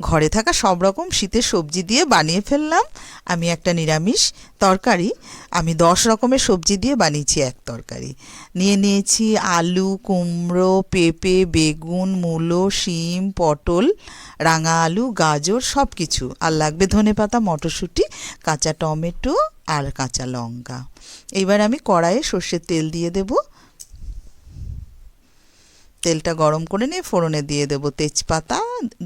ঘরে থাকা সব রকম শীতের সবজি দিয়ে বানিয়ে ফেললাম। আমি একটা নিরামিষ তরকারি, আমি দশ রকমের সবজি দিয়ে বানিয়েছি এক তরকারি। নিয়ে নিয়েছি আলু, কুমড়ো, পেঁপে, বেগুন, মূলো, শিম, পটল, রাঙা আলু, গাজর সব কিছু আর লাগবে ধনে পাতা মটরশুঁটি, কাঁচা টমেটো আর কাঁচা লঙ্কা। এইবার আমি কড়াইয়ে সর্ষের তেল দিয়ে দেবো। তেলটা গরম করে নিয়ে ফোড়নে দিয়ে দেবো তেজপাতা,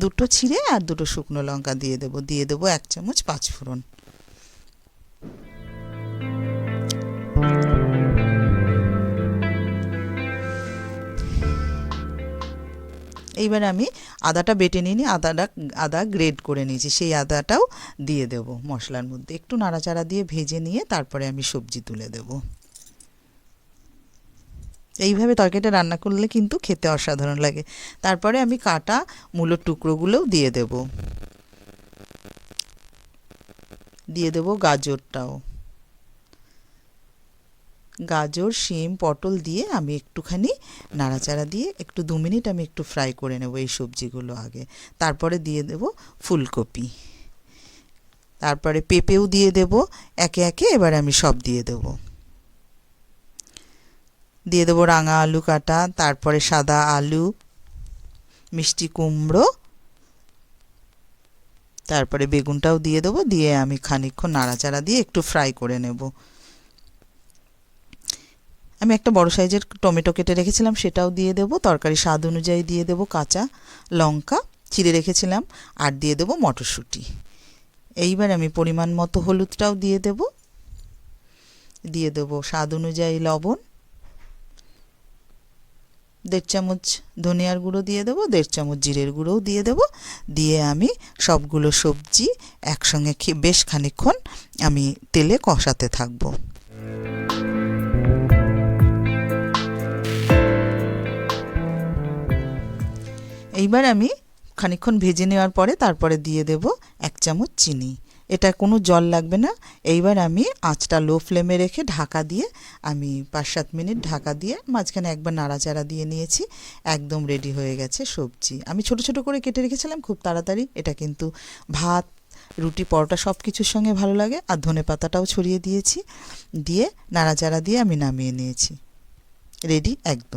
দুটো ছিঁড়ে আর দুটো শুকনো লঙ্কা দিয়ে দেবো। দিয়ে দেবো এক চামচ পাঁচ ফোড়ন। এইবার আমি আদাটা বেটে নিয়ে আদাটা, আদা গ্রেড করে নিয়েছি। সেই আদাটাও দিয়ে দেব মশলার মধ্যে। একটু নাড়াচাড়া দিয়ে ভেজে নিয়ে তারপরে আমি সবজি তুলে দেবো। এইভাবে তরকারিটা রান্না করলে কিন্তু খেতে অসাধারণ লাগে। তারপরে আমি কাটা মূলোর টুকরোগুলোও দিয়ে দেব। দিয়ে দেব গাজরটাও। গাজর, শিম, পটল দিয়ে আমি একটুখানি নাড়াচাড়া দিয়ে একটু দু মিনিট আমি একটু ফ্রাই করে নেব এই সবজিগুলো আগে। তারপরে দিয়ে দেব ফুলকপি। তারপরে পেঁপেও দিয়ে দেব। একে একে এবার আমি সব দিয়ে দেবো। দিয়ে দেবো রাঙা আলু কাটা, তারপরে সাদা আলু, মিষ্টি কুমড়ো, তারপরে বেগুনটাও দিয়ে দেবো, দিয়ে আমি খানিকক্ষণ নাড়াচাড়া দিয়ে একটু ফ্রাই করে নেব। আমি একটা বড় সাইজের টমেটো কেটে রেখেছিলাম, সেটাও দিয়ে দেবো। তরকারি স্বাদ অনুযায়ী দিয়ে দেবো কাঁচা লঙ্কা, চিড়ে রেখেছিলাম, আর দিয়ে দেবো মটরশুঁটি। এইবার আমি পরিমাণ মতো হলুদটাও দিয়ে দেবো। দিয়ে দেবো স্বাদ অনুযায়ী লবণ দেড় চামচ ধনিয়ার গুঁড়ো দিয়ে দেবো, দেড় চামচ জিরের গুঁড়োও দিয়ে দেবো। দিয়ে আমি সবগুলো সবজি একসঙ্গে বেশ খানিক্ষণ আমি তেলে কষাতে থাকব। এইবার আমি খানিক্ষণ ভেজে নেওয়ার পরে তারপরে দিয়ে দেব এক চামচ চিনি। এটা কোনো জল লাগবে না। এইবার আমি আঁচটা লো ফ্লেমে রেখে ঢাকা দিয়ে আমি পাঁচ সাত মিনিট ঢাকা দিয়ে মাঝখানে একবার নাড়াচাড়া দিয়ে নিয়েছি। একদম রেডি হয়ে গেছে সবজি। আমি ছোট ছোট করে কেটে রেখেছিলাম, খুব তাড়াতাড়ি। এটা কিন্তু ভাত, রুটি, পরোটা সব কিছুর সঙ্গে ভালো লাগে। আর ধনে পাতাটাও ছড়িয়ে দিয়েছি। দিয়ে নাড়াচাড়া দিয়ে আমি নামিয়ে নিয়েছি। রেডি একদম।